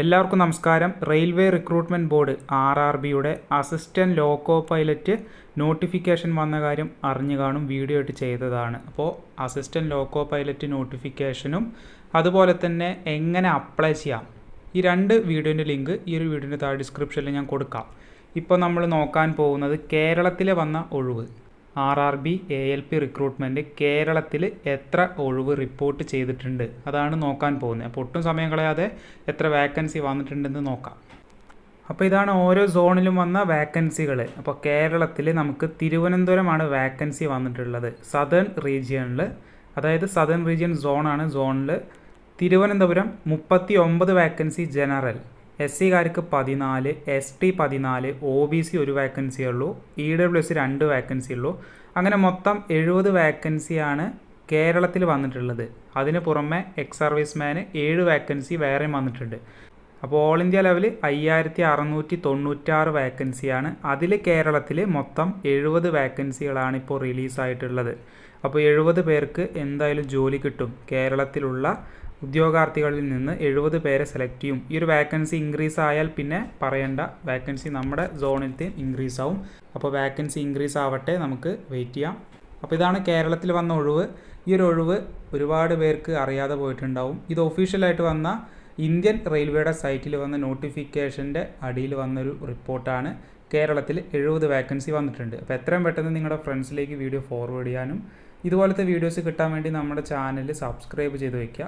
എല്ലാവർക്കും നമസ്കാരം. Railway recruitment board R R ബിയുടെ അസിസ്റ്റന്റ് ലോക്കോ പൈലറ്റ് നോട്ടിഫിക്കേഷൻ വന്ന കാര്യം അറിഞ്ഞു കാണും വീഡിയോ ആയിട്ട് ചെയ്തതാണ്. അപ്പോൾ അസിസ്റ്റന്റ് ലോക്കോ പൈലറ്റ് നോട്ടിഫിക്കേഷനും അതുപോലെ തന്നെ എങ്ങനെ അപ്ലൈ ചെയ്യാം ഈ രണ്ട് വീഡിയോന്റെ ലിങ്ക് ഈ ഒരു വീഡിയോന്റെ താഴെ ഡിസ്ക്രിപ്ഷനിൽ ഞാൻ കൊടുക്കാം. ഇപ്പോൾ നമ്മൾ നോക്കാൻ പോകുന്നത് കേരളത്തിലെ വന്ന ഒഴിവ്. R R B A L P recruitment കേരളത്തിൽ എത്ര ഒഴിവ് റിപ്പോർട്ട് ചെയ്തിട്ടുണ്ട്? അതാണ് നോക്കാൻ പോകുന്നത്. അപ്പോൾ ഒട്ടും സമയം കളയാതെ എത്ര വേക്കൻസി വന്നിട്ടുണ്ടെന്ന് നോക്കാം. അപ്പോൾ ഇതാണ് ഓരോ സോണിലും വന്ന വാക്കൻസികൾ അപ്പോൾ കേരളത്തിൽ നമുക്ക് തിരുവനന്തപുരമാണ് വാക്കൻസി വന്നിട്ടുള്ളത്. സദേൺ റീജിയണിൽ അതായത് സദേൺ റീജിയൺ സോണാണ് സോണിൽ തിരുവനന്തപുരം മുപ്പത്തി ഒമ്പത് വാക്കൻസി ജനറൽ എസ് സിക്കാർക്ക് പതിനാല് എസ് ടി പതിനാല് ഒ ബി സി ഒരു വാക്കൻസി ഉള്ളൂ ഇ ഡബ്ല്യു എസ് രണ്ട് വാക്കൻസി ഉള്ളൂ. അങ്ങനെ മൊത്തം എഴുപത് വാക്കൻസിയാണ് കേരളത്തിൽ വന്നിട്ടുള്ളത്. അതിന് പുറമെ എക്സ് സർവീസ്മാന് ഏഴ് വാക്കൻസി വേറെയും വന്നിട്ടുണ്ട്. അപ്പോൾ ഓൾ ഇന്ത്യ ലെവൽ അയ്യായിരത്തി അറുന്നൂറ്റി തൊണ്ണൂറ്റാറ് വാക്കൻസിയാണ് അതിൽ കേരളത്തിൽ മൊത്തം എഴുപത് വാക്കൻസികളാണ് ഇപ്പോൾ റിലീസായിട്ടുള്ളത് അപ്പോൾ എഴുപത് പേർക്ക് എന്തായാലും ജോലി കിട്ടും കേരളത്തിലുള്ള ഉദ്യോഗാർത്ഥികളിൽ നിന്ന് എഴുപത് പേരെ സെലക്ട് ചെയ്യും. ഈ ഒരു വാക്കൻസി ഇൻക്രീസ് ആയാൽ പിന്നെ പറയേണ്ട വാക്കൻസി നമ്മുടെ സോണിലത്തെ ഇൻക്രീസ് ആവും. അപ്പോൾ വാക്കൻസി ഇൻക്രീസ് ആവട്ടെ നമുക്ക് വെയിറ്റ് ചെയ്യാം. അപ്പോൾ ഇതാണ് കേരളത്തിൽ വന്ന ഒഴിവ്. ഈ ഒരു ഒഴിവ് ഒരുപാട് പേർക്ക് അറിയാതെ പോയിട്ടുണ്ടാവും. ഇത് ഒഫീഷ്യലായിട്ട് വന്ന ഇന്ത്യൻ റെയിൽവേയുടെ സൈറ്റിൽ വന്ന നോട്ടിഫിക്കേഷന്റെ അടിയിൽ വന്നൊരു റിപ്പോർട്ടാണ് കേരളത്തിൽ എഴുപത് വാക്കൻസി വന്നിട്ടുണ്ട്. അപ്പോൾ എത്രയും പെട്ടെന്ന് നിങ്ങളുടെ ഫ്രണ്ട്സിലേക്ക് വീഡിയോ ഫോർവേഡ് ചെയ്യാനും ഇതുപോലത്തെ വീഡിയോസ് കിട്ടാൻ വേണ്ടി നമ്മുടെ ചാനൽ സബ്സ്ക്രൈബ് ചെയ്ത് വയ്ക്കുക